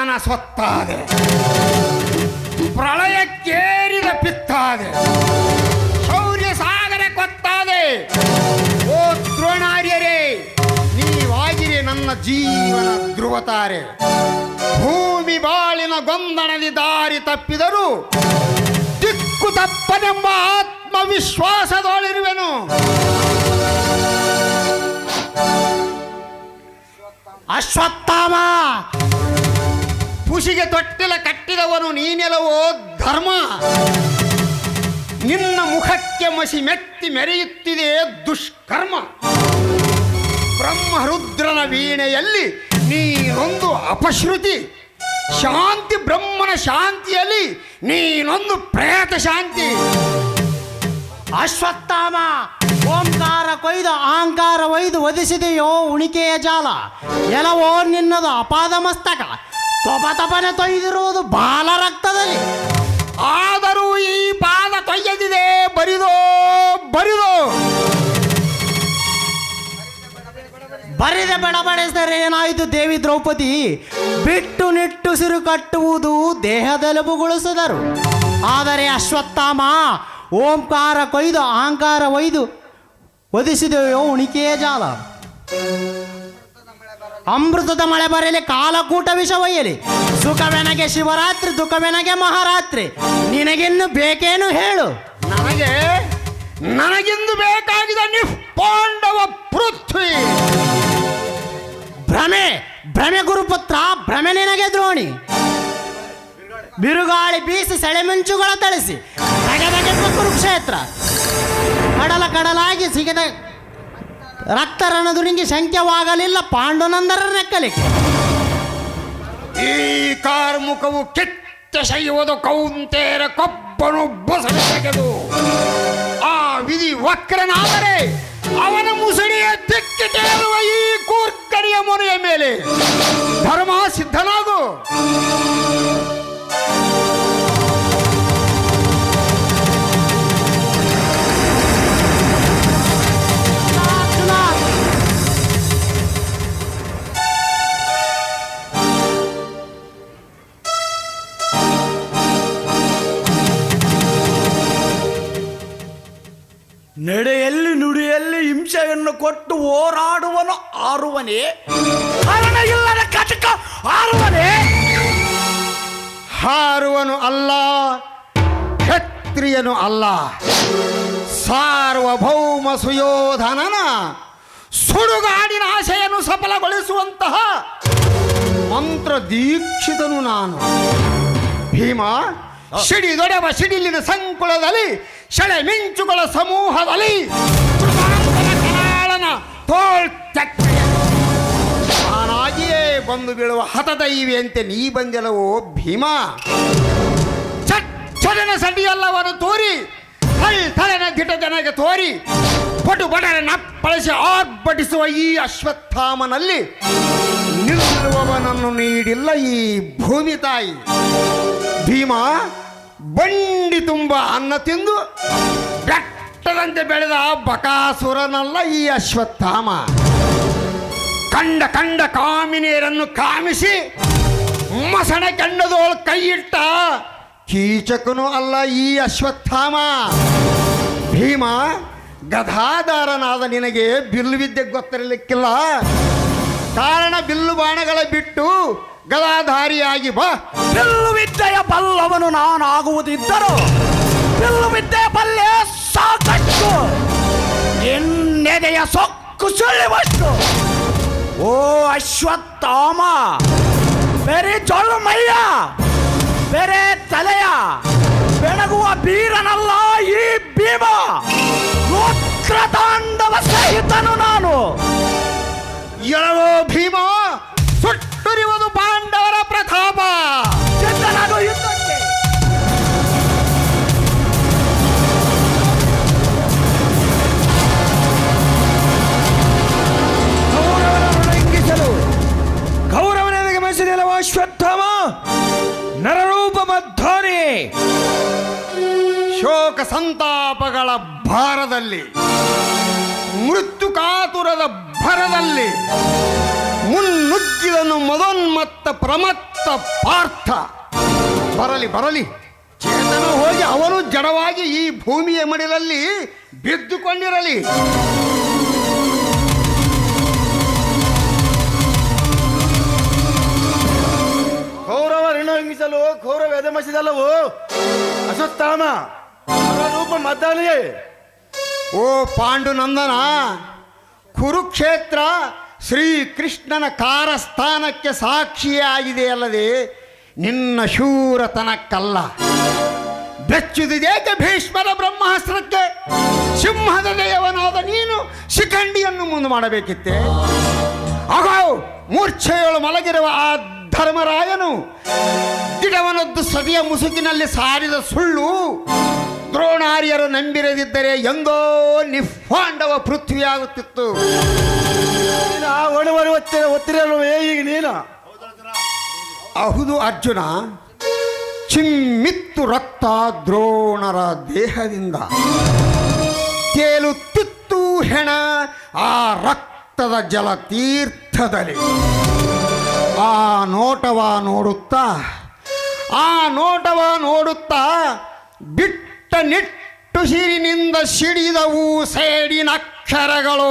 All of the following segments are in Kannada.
ರಾವಣನ ಸ್ವತ್ತಾದೆ ಪ್ರಳಯಕ್ಕೇರಿದ ಪಿತ್ತಾದೆ. ಶೌರ್ಯ ಸಾಗರ ಕೊತ್ತಾದೆ. ಓ ದ್ರೋಣಾರ್ಯರೇ, ನೀವಾಗಿರಿ ನನ್ನ ಜೀವನ ಧ್ರುವತಾರೆ. ಭೂಮಿ ಬಾಳಿನ ಗೊಂದಣದಿ ದಾರಿ ತಪ್ಪಿದರು ದಿಕ್ಕು ತಪ್ಪನೆಂಬ ಆತ್ಮವಿಶ್ವಾಸದೊಳಿರುವೆನು. ಅಶ್ವತ್ಥಾಮ! ಪುಷಿಗೆ ತೊಟ್ಟಿಲ ಕಟ್ಟಿದವನು ನೀನೆಲವೋ ಧರ್ಮ? ನಿನ್ನ ಮುಖಕ್ಕೆ ಮಸಿ ಮೆತ್ತಿ ಮೆರೆಯುತ್ತಿದೆ ದುಷ್ಕರ್ಮ. ಬ್ರಹ್ಮ ರುದ್ರನ ವೀಣೆಯಲ್ಲಿ ನೀನೊಂದು ಅಪಶ್ರುತಿ. ಶಾಂತಿ ಬ್ರಹ್ಮನ ಶಾಂತಿಯಲ್ಲಿ ನೀನೊಂದು ಪ್ರೇತ ಶಾಂತಿ. ಅಶ್ವತ್ಥಾಮ, ಓಂಕಾರ ಕೊಯ್ದು ಅಹಂಕಾರ ಒಯ್ದು ಒದಿಸಿದೆಯೋ ಉಣಿಕೆಯ ಜಾಲ. ಎಲವೋ ನಿನ್ನದು ಅಪಾದ ಮಸ್ತಕ ತೊಪ ತಪನೆ ತೊಯ್ದಿರುವುದು ಬಾಲ ರಕ್ತದಲ್ಲಿ. ಆದರೂ ಈ ಪಾದ ತೊಯ್ಯದಿದೆ, ಬರಿದೋ ಬರಿದೋ. ಬರಿದೆ ಬೆಡಬಡಿಸಿದರೆ ಏನಾಯಿತು ದೇವಿ ದ್ರೌಪದಿ? ಬಿಟ್ಟು ನಿಟ್ಟು ಸಿರು ಕಟ್ಟುವುದು ದೇಹದೆಲುಬುಗೊಳಿಸಿದರು ಆದರೆ ಅಶ್ವತ್ಥಾಮ, ಓಂಕಾರ ಕೊಯ್ದು, ಅಹಂಕಾರ ಒಯ್ದು ಒದಿಸಿದೆಯೋ ಉಣಿಕೆಯ ಜಾಲ. ಅಮೃತದ ಮಳೆ ಬರಲಿ ಕಾಲಕೂಟ ವಿಷ ಒಯ್ಯಲಿ. ಸುಖವೆನಗೆ ಶಿವರಾತ್ರಿ ದುಃಖವೆನಗೆ ಮಹಾರಾತ್ರಿ. ನಿನಗಿನ್ನು ಬೇಕೇನು ಹೇಳು? ನನಗೆ ನನಗಿಂದು ಬೇಕಾಗಿದೆ ನಿಷ್ಪಾಂಡವ ಪೃಥ್ವಿ. ಭ್ರಮೆ ಭ್ರಮೆ ಗುರುಪುತ್ರ ಭ್ರಮೆ ನಿನಗೆ ದ್ರೋಣಿ. ಬಿರುಗಾಳಿ ಬೀಸಿ ಸೆಳೆಮಿಂಚುಗಳ ತಳಿಸಿ. ಕುರುಕ್ಷೇತ್ರ. ಕಡಲ ಕಡಲಾಗಿ ಸಿಗದ ರಕ್ತರಣದುರಿಂಗಿ ಸಂಖ್ಯವಾಗಲಿಲ್ಲ ಪಾಂಡುನಂದರ ನೆಕ್ಕಲಿಕ್ಕೆ. ಈ ಕಾರ್ಮುಖವು ಕೆಟ್ಟ ಶೈವದು ಕೌಂತೇರ ಕೊಬ್ಬನು ಬಸಳೆ ತೆಗೆದು ಆ ವಿಧಿ ವಕ್ರನಾದರೆ ಅವನ ಮುಸುಡಿಯ ತಿಕ್ಕಿ ತೇರುವ ಈ ಕೂರ್ಕರಿಯ ಮೊನೆಯ ಮೇಲೆ ಧರ್ಮ ಸಿದ್ಧನಾಗು ನಡೆಯಲ್ಲಿ ನುಡಿಯಲ್ಲಿ ಹಿಂಸೆಯನ್ನು ಕೊಟ್ಟು ಹೋರಾಡುವನು ಆರುವನೇ? ಕಾರಣ ಇಲ್ಲದ ಕಟಕ ಆರುವನೇ? ಹಾರುವನು ಅಲ್ಲ ಕ್ಷತ್ರಿಯನು ಅಲ್ಲ. ಸಾರ್ವಭೌಮ ಸುಯೋಧನನ ಸುಡುಗಾಡಿನ ಆಶೆಯನ್ನು ಸಫಲಗೊಳಿಸುವಂತಹ ಮಂತ್ರ ದೀಕ್ಷಿತನು ನಾನು. ಭೀಮ ಸಿಡಿದೊಡೆವ ಸಿಡಿಲಿನ ಸಂಕುಲದಲ್ಲಿ ಮಿಂಚುಗಳ ಸಮೂಹದಲ್ಲಿ ತಾನಾಗಿಯೇ ಬಂದು ಬೀಳುವ ಹತದೈವಿಯಂತೆ ನೀ ಬಂದೆಲವೋ ಭೀಮ. ಚಟ್ಟನ ಸಡಿಯಲ್ಲವನ್ನು ತೋರಿ. ತಲೆನ ತಲೆನ ದಿಟಜನಗೆ ತೋರಿ. ಪಟು ಬಡನೆ ಪಳಸಿ ಆರ್ಭಟಿಸುವ ಈ ಅಶ್ವತ್ಥಾಮನಲ್ಲಿ ನಿಲ್ಲುವವನನ್ನು ನೀಡಿಲ್ಲ ಈ ಭೂಮಿ ತಾಯಿ. ಭೀಮ ಬಂಡಿ ತುಂಬ ಅನ್ನ ತಿಂದು ಬೆಟ್ಟದಂತೆ ಬೆಳೆದ ಬಕಾಸುರನಲ್ಲ ಈ ಅಶ್ವತ್ಥಾಮ. ಕಂಡ ಕಂಡ ಕಾಮಿನಿಯರನ್ನು ಕಾಮಿಸಿ ಮಸಣ ಕಂಡದೋಳು ಕೈಯಿಟ್ಟ ಕೀಚಕನು ಅಲ್ಲ ಈ ಅಶ್ವತ್ಥಾಮ. ಭೀಮ ಗಧಾಧಾರನಾದ ನಿನಗೆ ಬಿಲ್ಲು ವಿದ್ಯೆ ಗೊತ್ತಿರಲಿಕ್ಕಿಲ್ಲ. ಕಾರಣ ಬಿಲ್ಲು ಬಾಣಗಳ ಬಿಟ್ಟು ಗದಾಧಾರಿಯಾಗಿ ಬಾ. ಬಿಲ್ಲು ವಿದ್ಯೆಯ ಬಲ್ಲವನು ನಾನಾಗುವುದಿದ್ದರು ಬಿಲ್ಲು ವಿದ್ಯೆಯ ಬಲ್ಲೆ ಸಾಕಷ್ಟು. ಎನ್ನೆದೆಯ ಸೊಕ್ಕು ಸುಳಿವಷ್ಟು. ಓ ಅಶ್ವತ್ಥಾಮ ಬೇರೆ ಚೊಳ್ಳು ಮೈಯ ಬೇರೆ ತಲೆಯ ಬೆಳಗುವ ಬೀರನಲ್ಲ ಈ ಭೀಮ. ರುದ್ರತಾಂಡವ ಸಹಿತನು ನಾನು. ಎಳವೋ ಭೀಮ ಭಾರದಲ್ಲಿ ಮೃತ್ಯು ಕಾತುರದ ಭರದಲ್ಲಿ, ಮುನ್ನುಗ್ಗಿದನು ಮದೋನ್ಮತ್ತ ಪ್ರಮತ್ತ ಪಾರ್ಥ. ಬರಲಿ ಬರಲಿ. ಚೇತನ ಹೋಗಿ ಅವನು ಜಡವಾಗಿ ಈ ಭೂಮಿಯ ಮಡಿಲಲ್ಲಿ ಬಿದ್ದುಕೊಂಡಿರಲಿ. ಕೌರವ ಋಣಿಸಲು ಕೌರವ ಎದೆಮಸಿದಲ್ಲವು ಅಶ್ವತ್ಥಾಮ ರೂಪ ಓ ಪಾಂಡುನಂದನ, ಕುರುಕ್ಷೇತ್ರ ಶ್ರೀಕೃಷ್ಣನ ಕಾರಸ್ಥಾನಕ್ಕೆ ಸಾಕ್ಷಿಯಾಗಿದೆಯಲ್ಲದೆ ನಿನ್ನ ಶೂರತನಕ್ಕಲ್ಲ. ಬೆಚ್ಚುದಿದೇಕೆ ಭೀಷ್ಮರ ಬ್ರಹ್ಮಾಸ್ತ್ರಕ್ಕೆ ಸಿಂಹದ ದೇವನಾದ ನೀನು ಶಿಖಂಡಿಯನ್ನು ಮುಂದೆ ಮಾಡಬೇಕಿತ್ತೆ. ಆಗೋ ಮೂರ್ಛೆಯೊಳು ಮಲಗಿರುವ ಆ ಧರ್ಮರಾಯನು ಗಿಡವನದ್ದು ಸದಿಯ ಮುಸುಕಿನಲ್ಲಿ ಸಾರಿದ ಸುಳ್ಳು ದ್ರೋಣಾರ್ಯರು ನಂಬಿರದಿದ್ದರೆ ಎಂದೋ ನಿಫಾಂಡವ ಪೃಥ್ವಿಯಾಗುತ್ತಿತ್ತು. ಆಗುತ್ತಿತ್ತು ಒತ್ತಿರಲ್ವೇ ಈಗ ನೀನು? ಅಹುದು ಅರ್ಜುನ ಚಿಮ್ಮಿತ್ತು ರಕ್ತ ದ್ರೋಣರ ದೇಹದಿಂದ. ತೇಲುತ್ತಿತ್ತು ಹೆಣ ಆ ರಕ್ತದ ಜಲ ತೀರ್ಥದಲ್ಲಿ. ಆ ನೋಟವ ನೋಡುತ್ತಾ ಆ ನೋಟವ ನೋಡುತ್ತಾ ಬಿಟ್ಟ ನಿಟ್ಟು ಸಿರಿನಿಂದ ಸಿಡಿದವು ಸೇಡಿನ ಅಕ್ಷರಗಳು.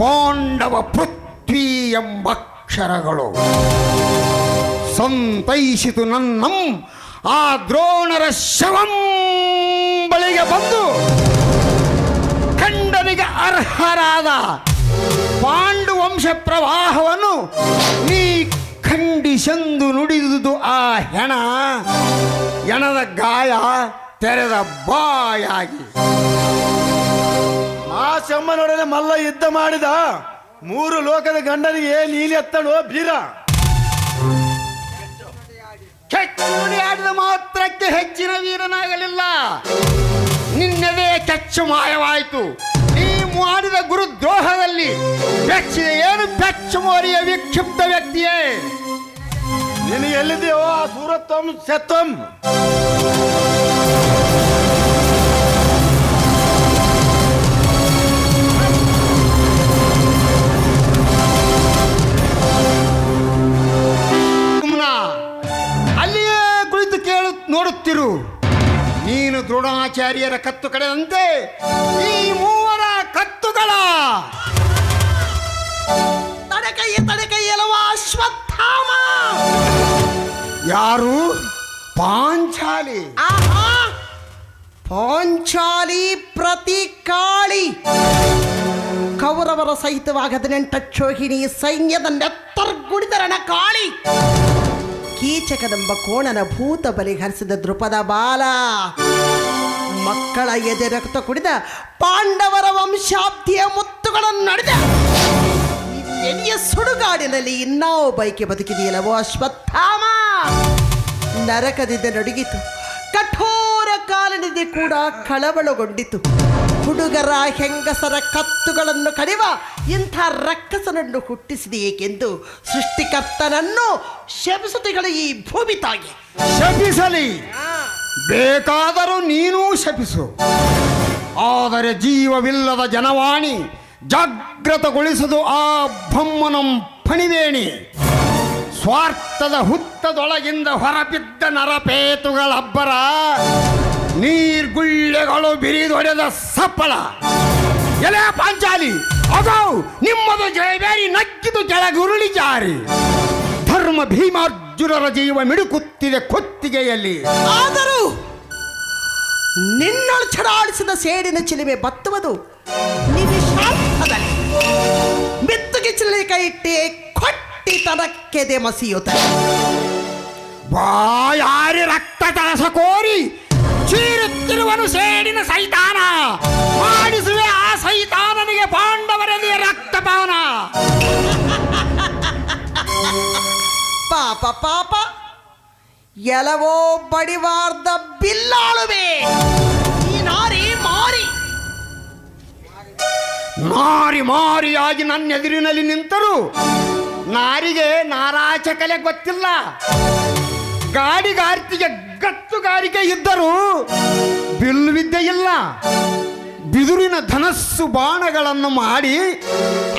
ಪಾಂಡವ ಪೃಥ್ವಿ ಎಂಬ ಅಕ್ಷರಗಳು. ಸಂತೈಸಿತು ನನ್ನಂ, ಆ ದ್ರೋಣರ ಶವಂ ಬಳಿಗೆ ಬಂದು ಖಂಡನಿಗೆ ಅರ್ಹರಾದ ಪಾಂಡು ವಂಶ ಪ್ರವಾಹವನ್ನು ನೀ ಖಂಡಿಸೆಂದು ನುಡಿದುದು ಆ ಹೆಣ. ಹೆಣದ ಗಾಯ ತೆರೆದ ಬಾಯಾಗಿ. ಆ ಶಮ್ಮನೊಡನೆ ಮಲ್ಲ ಯುದ್ಧ ಮಾಡಿದ ಮೂರು ಲೋಕದ ಗಂಡನಿಗೆ ನೀಲಿ ಎತ್ತಳು ಬೀರ. ಕೆಚ್ಚುಡಿ ಆಡಿದ ಮಾತ್ರಕ್ಕೆ ಹೆಚ್ಚಿನ ವೀರನಾಗಲಿಲ್ಲ. ನಿನ್ನೆದೇ ಕೆಚ್ಚು ಮಾಯವಾಯಿತು. ನೀ ಮಾಡಿದ ಗುರುದ್ರೋಹದಲ್ಲಿ ಬೆಚ್ಚಿದೆ ಏನು ಬೆಚ್ಚು ಮೋರಿಯ ವಿಕ್ಷಿಪ್ತ ವ್ಯಕ್ತಿಯೇ? ನೀನು ಎಲ್ಲಿದೆಯೋ ಆ ಸುಮ್ನ ಅಲ್ಲಿಯೇ ಕುಳಿತು ಕೇಳು, ನೋಡುತ್ತಿರು. ನೀನು ದ್ರೋಣಾಚಾರ್ಯರ ಕತ್ತು ಕಡೆದಂತೆ ಈ ಮೂವರ ಕತ್ತುಗಳ. ತಡಕೈ ತಡಕೈ, ಎಲವ ಯಾರು? ಪಾಂಚಾಲಿ. ಆಹಾ. ಪಾಂಚಾಲಿ ಪ್ರತಿ ಕಾಳಿ ಕೌರವರ ಸಹಿತವಾಗಿ ಚೋಹಿಣಿ ಸೈನ್ಯದ ನೆತ್ತರ್ಗುಡಿದ ಕಾಳಿ. ಕೀಚಕದಂಬ ಕೋಣನ ಭೂತ ಬಲಿಹರಿಸಿದ ದೃಪದ ಬಾಲ. ಮಕ್ಕಳ ಎದೆ ರಕ್ತ ಕುಡಿದ ಪಾಂಡವರ ವಂಶಾಬ್ದಿಯ ಮುತ್ತುಗಳನ್ನು ನಡೆದ. ಎದೆಯ ಸುಡುಗಾಡಿನಲ್ಲಿ ಇನ್ನಾವ ಬೈಕೆ ಬದುಕಿದೆಯಲ್ಲವೋ ಅಶ್ವತ್ಥಾಮ? ನರಕದಿಂದ ನಡುಗಿತು. ಕಠೋರ ಕಾಲನಿದೆ ಕೂಡ ಕಳವಳಗೊಂಡಿತು. ಹುಡುಗರ ಹೆಂಗಸರ ಕತ್ತುಗಳನ್ನು ಕಡಿವ ಇಂಥ ರಕ್ಕಸನನ್ನು ಹುಟ್ಟಿಸಿದೆ ಏಕೆಂದು ಸೃಷ್ಟಿಕರ್ತನನ್ನು ಶಪಿಸುತ್ತಿಗಳು ಈ ಭೂಮಿ ತಾಗಿ ಶಪಿಸಲಿ. ಬೇಕಾದರೂ ನೀನೂ ಶಪಿಸು. ಆದರೆ ಜೀವವಿಲ್ಲದ ಜನವಾಣಿ ಜಾಗೃತಗೊಳಿಸುವುದು ಆ ಬ್ರಹ್ಮನಂ ಫಣಿವೇಣಿ ಸ್ವಾರ್ಥದ ಹುತ್ತದೊಳಗಿಂದ ಹೊರಬಿದ್ದ ನರಪೇತುಗಳಬ್ಬರ ನೀರ್ಗುಳ್ಳೆಗಳು ಬಿರಿದೊಡೆದ ಸಪ್ಪಳ. ಎಲೆ ಪಾಂಚಾಲಿ, ಅಗೋ, ನಿಮ್ಮದು ಜಯಬೇರಿ ನಕ್ಕಿದು ಕೆಳಗುರುಳಿ ಜಾರಿ. ಧರ್ಮ ಭೀಮಾರ್ಜುನರ ಜೀವ ಮಿಡುಕುತ್ತಿದೆ ಕೊತ್ತಿಗೆಯಲ್ಲಿ. ಆದರೂ ನಿನ್ನಳು ಚಡಾಡಿಸಿದ ಸೇಡಿನ ಚಿಲಿಮೆ ಬತ್ತುವುದು ಮೆತ್ತಗೆ ಚಿಲ್ಲಿ ಕೈ ಇಟ್ಟೆ ಕೊಟ್ಟಿ ತನಕ್ಕೆದೆ ಮಸಿಯುತ್ತ. ಬಾಯಾರಿ ರಕ್ತ ತಳಸ ಕೋರಿ ಚೀರುತ್ತಿರುವನು ಸೇಡಿನ ಸೈತಾನ. ಮಾಡಿಸುವೆ ಆ ಸೈತಾನನಿಗೆ ಪಾಂಡವರಲ್ಲಿ ರಕ್ತಪಾನ ಪಾಪ ಪಾಪ. ಎಲವೋ ಬಡಿವಾರ್ದ ಬಿಲ್ಲಾಳುವೆ. ಮಾರಿ ಮಾರಿಯಾಗಿ ನನ್ನ ಎದುರಿನಲ್ಲಿ ನಿಂತರು. ನಾರಿಗೆ ನಾರಾಚಕಲೆ ಗೊತ್ತಿಲ್ಲ. ಗಾಡಿಗಾರ್ತಿಗೆ ಗತ್ತುಗಾರಿಕೆ ಇದ್ದರೂ ಬಿಲ್ವಿದ್ದೆ ಇಲ್ಲ. ಬಿದುರಿನ ಧನಸ್ಸು ಬಾಣಗಳನ್ನು ಮಾಡಿ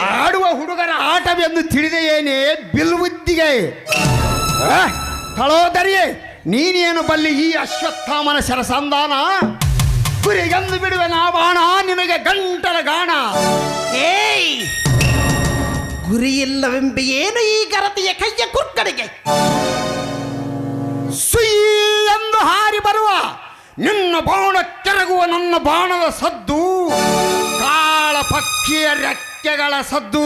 ಆಡುವ ಹುಡುಗರ ಆಟವೆಂದು ತಿಳಿದೆಯೇನೇ ಬಿಲ್ವಿದ್ದಿಗೆ ಕಳೋದರಿಯೇ ನೀನೇನು ಬಲ್ಲಿ ಈ ಅಶ್ವತ್ಥಾಮನ ಶರಸಂಧಾನ? ಗುರಿಗೆಂದು ಬಿಡುವೆ ನಾ ಬಾಣ ನಿನಗೆ ಗಂಟಲ ಗಾಣ. ಗುರಿಯಿಲ್ಲವೆಂಬ ಏನು ಈ ಗರತಿಯ ಕೈಯ ಕುರ್ಕಡೆಗೆ? ಸುಯಿ ಎಂದು ಹಾರಿ ಬರುವ ನಿನ್ನ ಬಾಣ ಕೆರಗುವ ನನ್ನ ಬಾಣದ ಸದ್ದು, ಕಾಳ ಪಕ್ಷಿಯ ರೆಕ್ಕೆಗಳ ಸದ್ದು.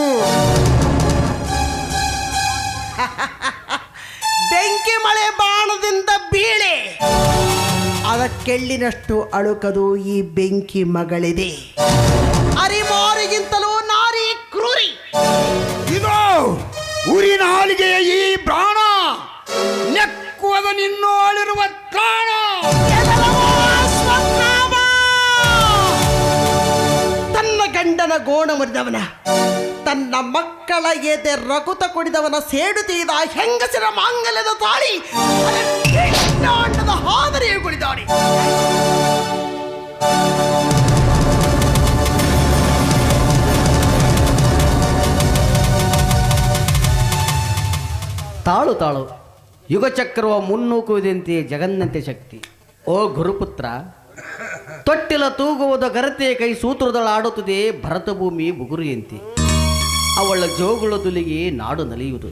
ಬೆಂಕಿ ಮಳೆ ಬಾಣದಿಂದ ಬೀಳೆ. ಅದಕ್ಕೆಳ್ಳಿನಷ್ಟು ಅಳುಕದು ಈ ಬೆಂಕಿ ಮಗಳಿದೆ. ಅರಿಮಾರಿಗಿಂತಲೂ ನಾರಿ ಕ್ರೂರಿ. ಊರಿನ ನಾಲಿಗೆಯ ಈ ಪ್ರಾಣ ನೆಕ್ಕುವದ ನಿನ್ನೋಳಿರುವ ಪ್ರಾಣ! ತನ್ನ ಗಂಡನ ಗೋಣ ಮುರಿದವನ, ತನ್ನ ಮಕ್ಕಳ ಎದೆ ರಗುತ ಕುಡಿದವನ ಸೇಡು ತೀದ ಹೆಂಗಸಿನ ಮಾಂಗಲ್ಯದ ತಾಳಿ ಹಾದರಿಯು ಕುಡಿದಾಡಿ ತಾಳು ತಾಳು. ಯುಗಚಕ್ರವ ಮುನ್ನೂಕುವುದಂತೆ ಜಗನ್ನಂತೆ ಶಕ್ತಿ. ಓ ಗುರುಪುತ್ರ ತೊಟ್ಟಿಲ ತೂಗುವುದು ಗರತೆ ಕೈ ಸೂತ್ರದಳಾಡುತ್ತದೆ ಭರತಭೂಮಿ ಬುಗುರಿಯಂತೆ. ಅವಳ ಜೋಗುಳ ದುಲಿಗೆ ನಾಡು ನಲಿಯುವುದು.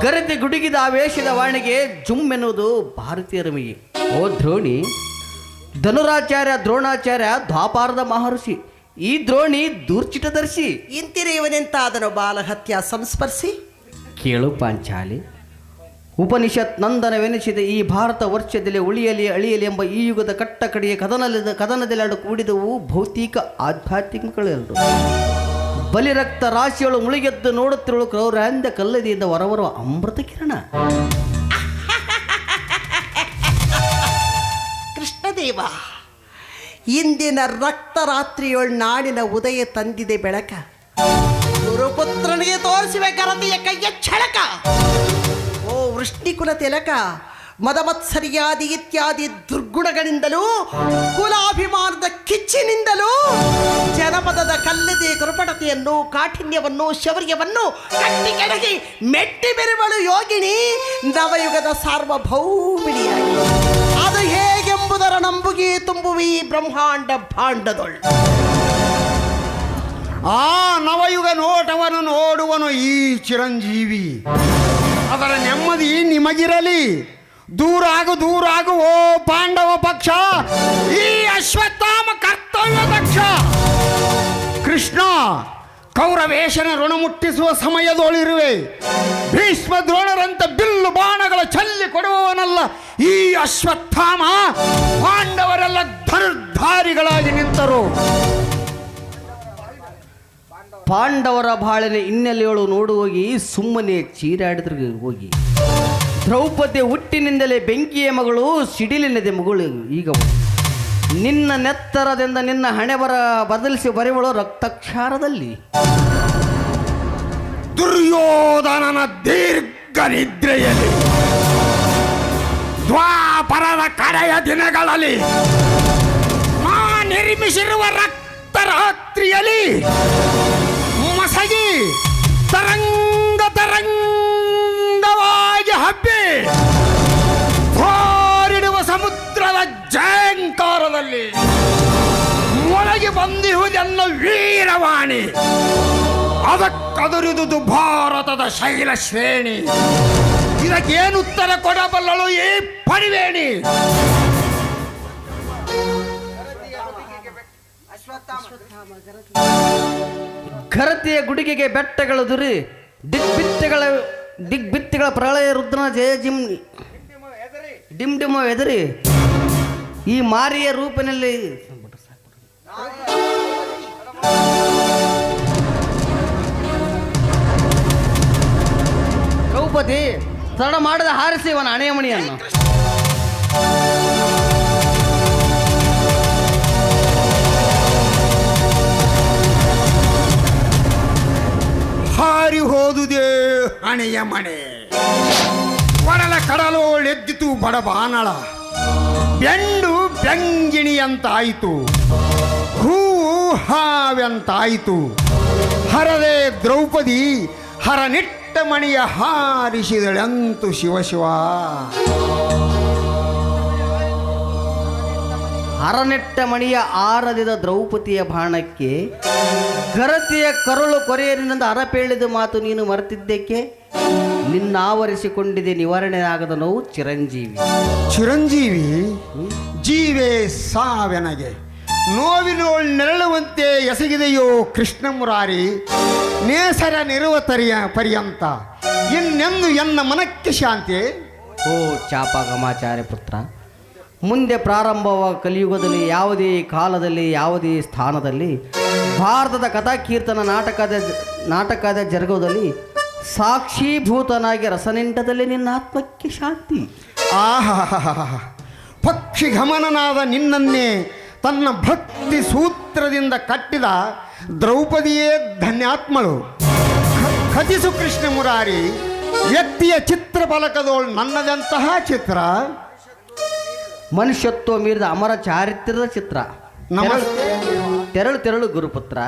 ಗರತೆ ಗುಡುಗಿದ ಆವೇಶದ ವಾಣಿಗೆ ಜುಮ್ ಎನ್ನುವುದು ಭಾರತೀಯ ರಮಿಗೆ. ಓ ದ್ರೋಣಿ ಧನುರಾಚಾರ್ಯ ದ್ರೋಣಾಚಾರ್ಯ ದ್ವಾಪಾರದ ಮಹರ್ಷಿ ಈ ದ್ರೋಣಿ ದೂರ್ಚಿಟದರ್ಶಿ ಇಂತಿರಿಯುವನೆಂತಾದನು ಬಾಲಹತ್ಯ ಸಂಸ್ಪರ್ಶಿ? ಕೇಳು ಪಾಂಚಾಲಿ. ಉಪನಿಷತ್ ನಂದನವೆನಿಸಿದ, ಈ ಭಾರತ ವರ್ಷದಲ್ಲಿ ಉಳಿಯಲಿ ಅಳಿಯಲಿ ಎಂಬ ಈ ಯುಗದ ಕಟ್ಟ ಕಡೆಯ ಕದನದ ಕದನದೆರಡು ಕೂಡಿದವು ಭೌತಿಕ ಆಧ್ಯಾತ್ಮಿಕಗಳೆರಡು ಬಲಿರಕ್ತ ರಾಶಿಯೊಳು ಮುಳುಗೆದ್ದು ನೋಡುತ್ತಿರುಳು ಕ್ರೌರ್ಯಾಂದ ಕಲ್ಲದಿಯಿಂದ ಹೊರಬರುವ ಅಮೃತ ಕಿರಣ. ಕೃಷ್ಣದೇವ, ಇಂದಿನ ರಕ್ತ ರಾತ್ರಿಯೊಳ ನಾಡಿನ ಉದಯ ತಂದಿದೆ ಬೆಳಕ. ಗುರುಪುತ್ರನಿಗೆ ತೋರಿಸುವೆ ಗರತಿಯ ಕೈಯ ಛಳಕ. ವೃಷ್ಣಿಕುಲ ತಿಲಕ ಮದಮತ್ಸರಿಯಾದಿ ಇತ್ಯಾದಿ ದುರ್ಗುಣಗಳಿಂದಲೂ, ಕುಲಾಭಿಮಾನದ ಕಿಚ್ಚಿನಿಂದಲೂ, ಜನಪದದ ಕಲ್ಲದೆ ಕೃಪಣತೆಯನ್ನು ಕಾಠಿಣ್ಯವನ್ನು, ಶೌರ್ಯವನ್ನು ಕಟ್ಟಿ ಕೆಡಗಿ ಮೆಟ್ಟಿ ಬೆರೆವಳು ಯೋಗಿಣಿ, ನವಯುಗದ ಸಾರ್ವಭೌಮಿಣಿಯಾಗಿ. ಅದು ಹೇಗೆಂಬುದರ ನಂಬುಗಿ ತುಂಬುವಿ ಬ್ರಹ್ಮಾಂಡ ಭಾಂಡದೊಳ್. ಆ ನವಯುಗ ನೋಟವನ್ನು ನೋಡುವನು ಈ ಚಿರಂಜೀವಿ. ಅದರ ನೆಮ್ಮದಿ ನಿಮಗಿರಲಿ. ದೂರಾಗು ದೂರಾಗು, ಓ ಪಾಂಡವ ಪಕ್ಷ. ಈ ಅಶ್ವತ್ಥಾಮ ಕರ್ತವ್ಯ ಪಕ್ಷ. ಕೃಷ್ಣ, ಕೌರವೇಶನ ಋಣ ಮುಟ್ಟಿಸುವ ಸಮಯದೊಳಿರುವೆ. ಭೀಷ್ಮ ದ್ರೋಣರಂತ ಬಿಲ್ಲು ಬಾಣಗಳ ಚಲ್ಲಿ ಕೊಡುವವನಲ್ಲ ಈ ಅಶ್ವತ್ಥಾಮ. ಪಾಂಡವರೆಲ್ಲ ಧರ್ಧಾರಿಗಳಾಗಿ ನಿಂತರು. ಪಾಂಡವರ ಬಾಳಿನ ಹಿನ್ನೆಲೆಯೊಳು ನೋಡು ಹೋಗಿ, ಸುಮ್ಮನೆ ಚೀರಾಡಿದ್ರು ಹೋಗಿ ದ್ರೌಪದಿ ಹುಟ್ಟಿನಿಂದಲೇ ಬೆಂಕಿಯ ಮಗಳು, ಸಿಡಿಲಿನದೆ ಮಗಳು ಈಗ. ನಿನ್ನ ನೆತ್ತರದಿಂದ ನಿನ್ನ ಹಣೆ ಬರ, ಬದಲಿಸಿ ಬರೆಯುವಳು ರಕ್ತಕ್ಷಾರದಲ್ಲಿ ದುರ್ಯೋಧನನ ದೀರ್ಘ ನಿದ್ರೆಯಲ್ಲಿ, ದ್ವಾಪರದ ಕಡೆಯ ದಿನಗಳಲ್ಲಿ ನಿರ್ಮಿಸಿರುವ ರಕ್ತ ಅದಕ್ಕದುರಿದುದು ಭಾರತದ ಶೈಲ ಶ್ರೇಣಿ. ಇದಕ್ಕೇನು ಉತ್ತರ ಕೊಡಬಲ್ಲಳು ಈ ಪಡಿವೇಣಿ ಘರತಿಯ ಗುಡಿಗೆಗೆ ಬೆಟ್ಟಗಳ ದುರಿ, ದಿಗ್ಬಿತ್ತಗಳ, ದಿಗ್ಬಿತ್ತಿಗಳ ಪ್ರಳಯ ರುದ್ರನ ಜಯ ಜಿಮ್ ಡಿಮ್ ಡಿಮ ಎದರಿ. ಈ ಮಾರಿಯ ರೂಪಿನಲ್ಲಿ ಕೌಪತಿ ತಡ ಮಾಡದ ಹಾರಿಸಿ ಇವನ ಹಣೆಯಮಣಿಯನ್ನು ಹಾರಿ ಹೋದುದೇ ಹಣೆಯ ಮಣೆ. ಒಡಲ ಬಡ ಬಡಬಾನಳ ಬೆಂಡು ಬೆಂಗಿಣಿ ಅಂತಾಯಿತು ಹೂವು ಹಾವೆಂತಾಯಿತು. ಹರದೆ ದ್ರೌಪದಿ ಹರನಿಟ್ಟ ಮಣಿಯ ಹಾರಿಸಿದಳೆಂತು ಶಿವಶಿವ ಅರನೆಟ್ಟ ಮಣಿಯ ಆರದಿದ ದ್ರೌಪದಿಯ ಬಾಣಕ್ಕೆ ಗರತಿಯ ಕರುಳು ಕೊರೆಯರಿನಿಂದ ಅರಪೇಳಿದ ಮಾತು ನೀನು ಮರೆತಿದ್ದಕ್ಕೆ ನಿನ್ನಾವರಿಸಿಕೊಂಡಿದೆ ನಿವಾರಣೆ ಆಗದ ನೋವು ಚಿರಂಜೀವಿ ಚಿರಂಜೀವಿ ಜೀವೇ ಸಾವೆನಗೆ. ನೋವಿನೋಳ್ ನೆರಳುವಂತೆ ಎಸಗಿದೆಯೋ ಕೃಷ್ಣ ಮುರಾರಿ? ನೇಸರ ನಿರುವ ತರಿಯ ಪರ್ಯಂತ ಇನ್ನೆಂದು ಎನ್ನ ಮನಕ್ಕೆ ಶಾಂತಿ? ಓ ಚಾಪಗಮಾಚಾರ್ಯ ಪುತ್ರ ಮುಂದೆ ಪ್ರಾರಂಭವ ಕಲಿಯುಗದಲ್ಲಿ ಯಾವುದೇ ಕಾಲದಲ್ಲಿ ಯಾವುದೇ ಸ್ಥಾನದಲ್ಲಿ ಭಾರತದ ಕಥಾಕೀರ್ತನ ನಾಟಕದ ನಾಟಕದ ಜರ್ಗದಲ್ಲಿ ಸಾಕ್ಷೀಭೂತನಾಗಿ ರಸನಿಂಟದಲ್ಲಿ ನಿನ್ನ ಆತ್ಮಕ್ಕೆ ಶಾಂತಿ. ಆಹಾ ಪಕ್ಷಿ ಗಮನನಾದ ನಿನ್ನನ್ನೇ ತನ್ನ ಭಕ್ತಿ ಸೂತ್ರದಿಂದ ಕಟ್ಟಿದ ದ್ರೌಪದಿಯೇ ಧನ್ಯಾತ್ಮಳು. ಖಚಿಸು ಕೃಷ್ಣ ಮುರಾರಿ ವ್ಯಕ್ತಿಯ ಚಿತ್ರ ಫಲಕದೋಳು ನನ್ನದಂತಹ ಚಿತ್ರ. ಮನುಷ್ಯತ್ವ ಮೀರಿದ ಅಮರ ಚಾರಿತ್ರ್ಯದ ಚಿತ್ರ. ನಮಸ್ತೆ. ತೆರಳು ತೆರಳು ಗುರುಪುತ್ರ.